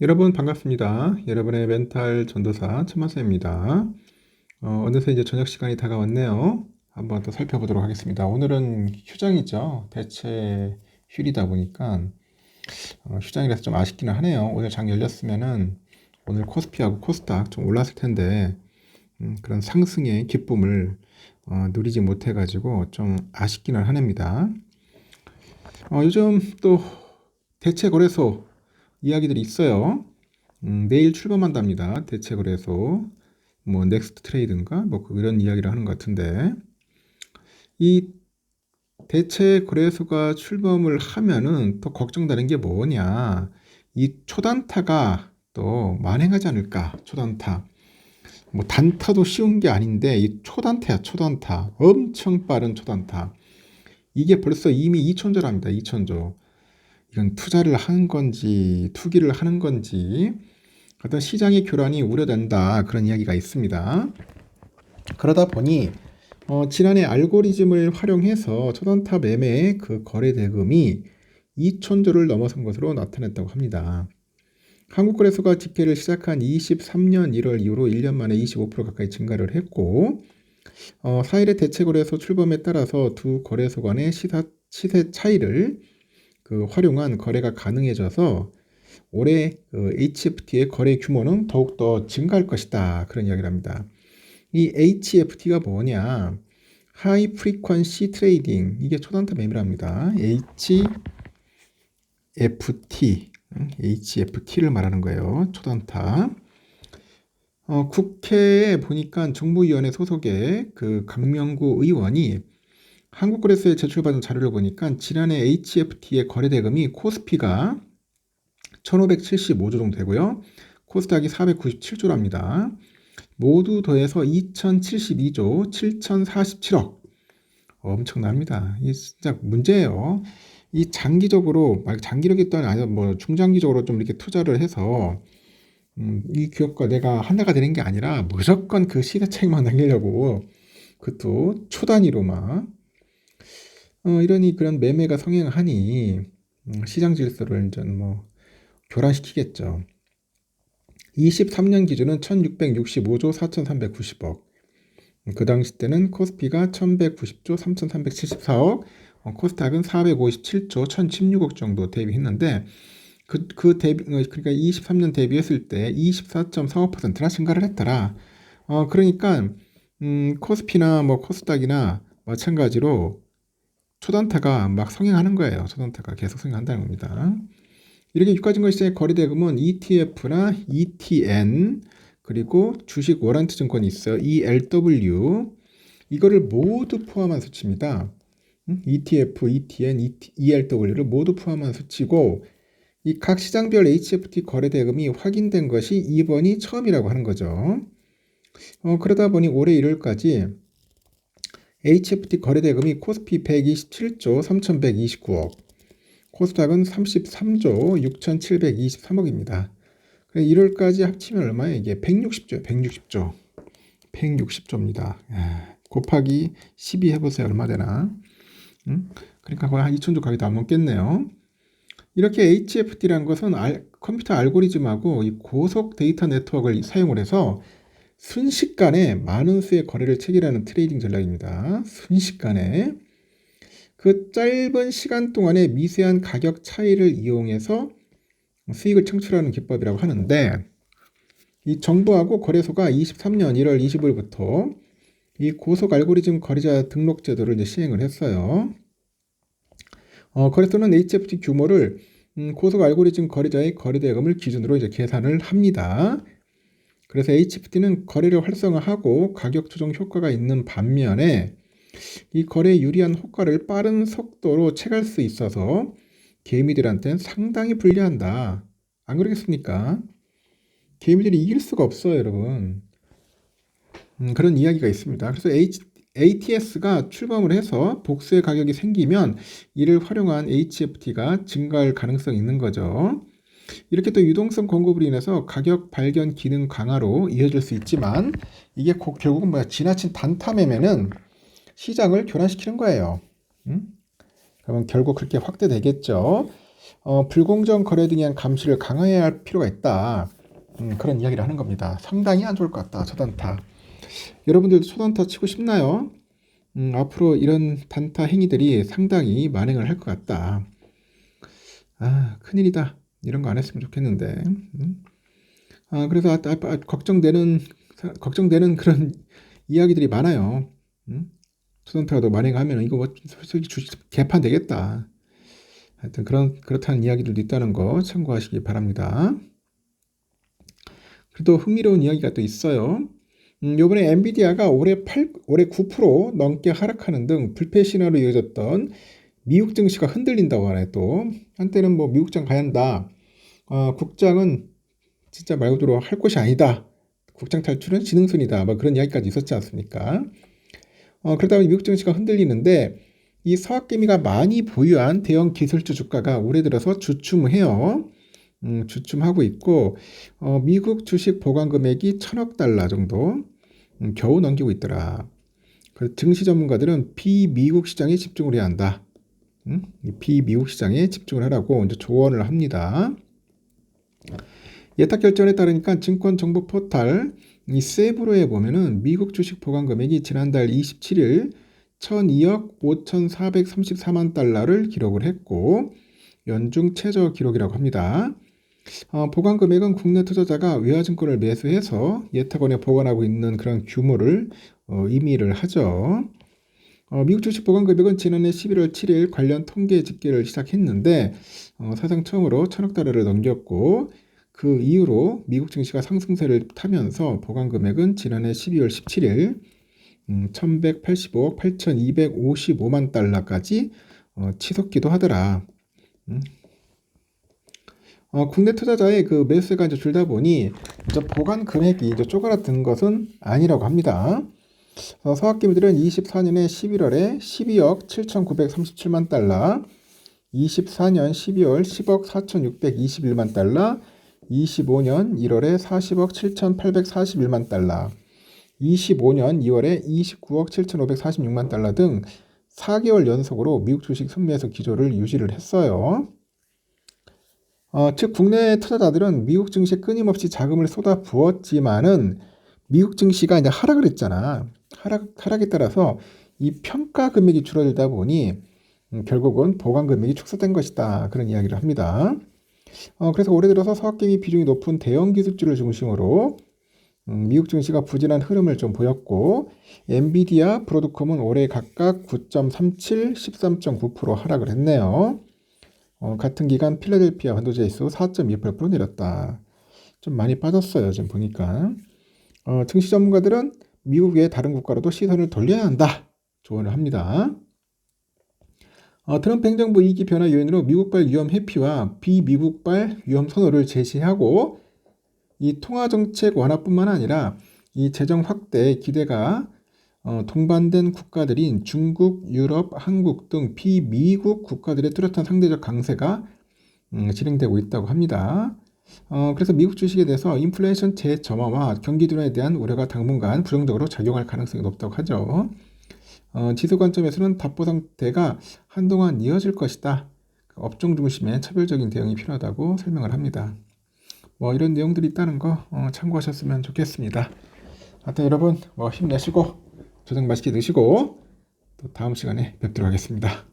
여러분 반갑습니다. 여러분의 멘탈 전도사 천마사입니다. 어, 어느새 이제 저녁 시간이 다가왔네요. 한번 또 살펴보도록 하겠습니다. 오늘은 휴장이죠. 대체 휴일이다 보니까 어, 휴장이라서 좀 아쉽기는 하네요. 오늘 장 열렸으면은 오늘 코스피하고 코스닥 좀 올랐을 텐데 음, 그런 상승의 기쁨을 어, 누리지 못해가지고 좀 아쉽기는 하냅니다. 어, 요즘 또 대체 거래소 이야기들이 있어요. 음, 내일 출범한답니다. 대체 거래소 뭐 넥스트 트레이드인가? 뭐 그런 이야기를 하는 것 같은데. 이 대체 거래소가 출범을 하면은 또 걱정되는 게 뭐냐? 이 초단타가 또 만행하지 않을까? 초단타. 뭐 단타도 쉬운 게 아닌데 이 초단타야 초단타. 엄청 빠른 초단타. 이게 벌써 이미 2천조랍니다 2천조 이건 투자를 하는 건지 투기를 하는 건지 어떤 시장의 교란이 우려된다 그런 이야기가 있습니다. 그러다 보니 어, 지난해 알고리즘을 활용해서 초단타 매매의 그 거래 대금이 2천조를 넘어선 것으로 나타났다고 합니다. 한국거래소가 집계를 시작한 23년 1월 이후로 1년 만에 25% 가까이 증가를 했고 어, 4일의 대체거래소 출범에 따라서 두 거래소 간의 시사, 시세 차이를 그 활용한 거래가 가능해져서 올해 그 HFT의 거래 규모는 더욱더 증가할 것이다. 그런 이야기를 합니다. 이 HFT가 뭐냐? 하이 프리퀀시 트레이딩. 이게 초단타 매매랍니다. HFT. HFT를 말하는 거예요. 초단타. 어, 국회에 보니까 정부위원회 소속의 그 강명구 의원이 한국거래소에 제출받은 자료를 보니까 지난해 HFT의 거래 대금이 코스피가 1575조 정도 되고요. 코스닥이 497조랍니다. 모두 더해서 2072조 7047억. 엄청납니다. 이 진짜 문제예요. 이 장기적으로, 장기적이든 아니면 뭐 중장기적으로 좀 이렇게 투자를 해서 음, 이 기업과 내가 하나가 되는 게 아니라 무조건 그 시세 차익만 남기려고 그것도 초단위로 막 어, 이러니 그런 매매가 성행하니 음, 시장 질서를 이제 뭐 교란시키겠죠. 23년 기준은 1665조 4390억. 그 당시 때는 코스피가 1190조 3374억, 어, 코스닥은 457조 1016억 정도 대비했는데 그, 그 대비, 어, 그러니까 23년 대비했을 때 24.45%나 증가를 했더라. 어, 그러니까, 음, 코스피나 뭐 코스닥이나 마찬가지로 초단타가 막 성행하는 거예요. 초단타가 계속 성행한다는 겁니다. 이렇게 유가증권 시장의 거래 대금은 ETF나 ETN 그리고 주식 워런트 증권이 있어요. ELW 이거를 모두 포함한 수치입니다. ETF, ETN, ELW를 모두 포함한 수치고 이 각 시장별 HFT 거래 대금이 확인된 것이 이번이 처음이라고 하는 거죠. 어, 그러다 보니 올해 1월까지 HFT 거래대금이 코스피 127조 3129억, 코스닥은 33조 6723억입니다. 1월까지 합치면 얼마예요? 이게 160조, 160조. 160조입니다. 곱하기 12 해보세요. 얼마 되나? 음? 그러니까 거의 한 2천조 가기도 안 넘겠네요. 이렇게 HFT라는 것은 알, 컴퓨터 알고리즘하고 이 고속 데이터 네트워크를 사용을 해서 순식간에 많은 수의 거래를 체결하는 트레이딩 전략입니다. 순식간에 그 짧은 시간 동안에 미세한 가격 차이를 이용해서 수익을 창출하는 기법이라고 하는데 이 정부하고 거래소가 23년 1월 20일부터 이 고속 알고리즘 거래자 등록 제도를 이제 시행을 했어요. 어, 거래소는 HFT 규모를 음, 고속 알고리즘 거래자의 거래 대금을 기준으로 이제 계산을 합니다. 그래서 HFT는 거래를 활성화하고 가격 조정 효과가 있는 반면에 이 거래에 유리한 효과를 빠른 속도로 채갈 수 있어서 개미들한테는 상당히 불리한다. 안 그러겠습니까? 개미들이 이길 수가 없어요, 여러분. 음, 그런 이야기가 있습니다. 그래서 H, ATS가 출범을 해서 복수의 가격이 생기면 이를 활용한 HFT가 증가할 가능성이 있는 거죠. 이렇게 또 유동성 공급으로 인해서 가격 발견 기능 강화로 이어질 수 있지만 이게 곧 결국은 뭐야 지나친 단타 매매는 시장을 교란시키는 거예요. 음? 그러면 결국 그렇게 확대되겠죠. 어, 불공정 거래 등에 대한 감시를 강화해야 할 필요가 있다. 음, 그런 이야기를 하는 겁니다. 상당히 안 좋을 것 같다. 초단타. 여러분들도 초단타 치고 싶나요? 음, 앞으로 이런 단타 행위들이 상당히 만행을 할 것 같다. 아, 큰일이다. 이런 거 안 했으면 좋겠는데. 음? 아, 그래서 아, 아, 아, 걱정되는, 걱정되는 그런 이야기들이 많아요. 음? 초단타가 더 만행하면 이거 뭐 솔직히 주식 개판 되겠다. 하여튼 그런, 그렇다는 이야기들도 있다는 거 참고하시기 바랍니다. 그래도 흥미로운 이야기가 또 있어요. 음, 요번에 엔비디아가 올해 8, 올해 9% 넘게 하락하는 등 불패 신화로 이어졌던 미국 증시가 흔들린다고 하네 또 한때는 뭐 미국장 가야 한다. 어, 국장은 진짜 말 그대로 할 곳이 아니다. 국장 탈출은 지능선이다. 뭐 그런 이야기까지 있었지 않습니까? 어, 그러다 보니 미국 증시가 흔들리는데 이 서학개미가 많이 보유한 대형 기술주 주가가 올해 들어서 주춤해요. 음, 주춤하고 있고 어, 미국 주식 보관 금액이 천억 달러 정도 음, 겨우 넘기고 있더라. 그 증시 전문가들은 비미국 시장에 집중을 해야 한다. 음? 비미국 시장에 집중을 하라고 이제 조언을 합니다. 예탁 결정에 따르니까 증권 정보 포탈 이 세브로에 보면은 미국 주식 보관 금액이 지난달 27일 1,002억 5,434만 달러를 기록을 했고 연중 최저 기록이라고 합니다. 어, 보관 금액은 국내 투자자가 외화증권을 매수해서 예탁원에 보관하고 있는 그런 규모를 어, 의미를 하죠. 어, 미국 주식 보관 금액은 지난해 11월 7일 관련 통계 집계를 시작했는데 어, 사상 처음으로 천억 달러를 넘겼고 그 이후로 미국 증시가 상승세를 타면서 보관 금액은 지난해 12월 17일 음, 1185억 8255만 달러까지 어, 치솟기도 하더라. 음. 어, 국내 투자자의 그 매수세가 이제 줄다 보니 보관 금액이 이제 쪼그라든 것은 아니라고 합니다. 어, 서학기미들은 24년에 11월에 12억 7,937만 달러, 24년 12월 10억 4,621만 달러, 25년 1월에 40억 7,841만 달러, 25년 2월에 29억 7,546만 달러 등 4개월 연속으로 미국 주식 순매수 기조를 유지를 했어요. 어, 즉 국내 투자자들은 미국 증시에 끊임없이 자금을 쏟아 부었지만은 미국 증시가 이제 하락을 했잖아. 하락 하락에 따라서 이 평가 금액이 줄어들다 보니 음, 결국은 보관 금액이 축소된 것이다. 그런 이야기를 합니다. 어, 그래서 올해 들어서 서학개미 비중이 높은 대형 기술주를 중심으로 음, 미국 증시가 부진한 흐름을 좀 보였고 엔비디아, 브로드컴은 올해 각각 9.37, 13.9% 하락을 했네요. 어, 같은 기간 필라델피아 반도체 지수 4.28% 내렸다. 좀 많이 빠졌어요. 지금 보니까. 어, 증시 전문가들은 미국의 다른 국가로도 시선을 돌려야 한다. 조언을 합니다. 어, 트럼프 행정부 이기 변화 요인으로 미국발 위험 회피와 비미국발 위험 선호를 제시하고 이 통화 정책 완화뿐만 아니라 이 재정 확대 기대가 어, 동반된 국가들인 중국, 유럽, 한국 등 비미국 국가들의 뚜렷한 상대적 강세가 음, 진행되고 있다고 합니다. 어, 그래서 미국 주식에 대해서 인플레이션 재점화와 경기 둔화에 대한 우려가 당분간 부정적으로 작용할 가능성이 높다고 하죠. 어, 지수 관점에서는 답보 상태가 한동안 이어질 것이다. 업종 중심의 차별적인 대응이 필요하다고 설명을 합니다. 뭐 이런 내용들이 있다는 거 어, 참고하셨으면 좋겠습니다. 하여튼 여러분 뭐 힘내시고 저녁 맛있게 드시고 또 다음 시간에 뵙도록 하겠습니다.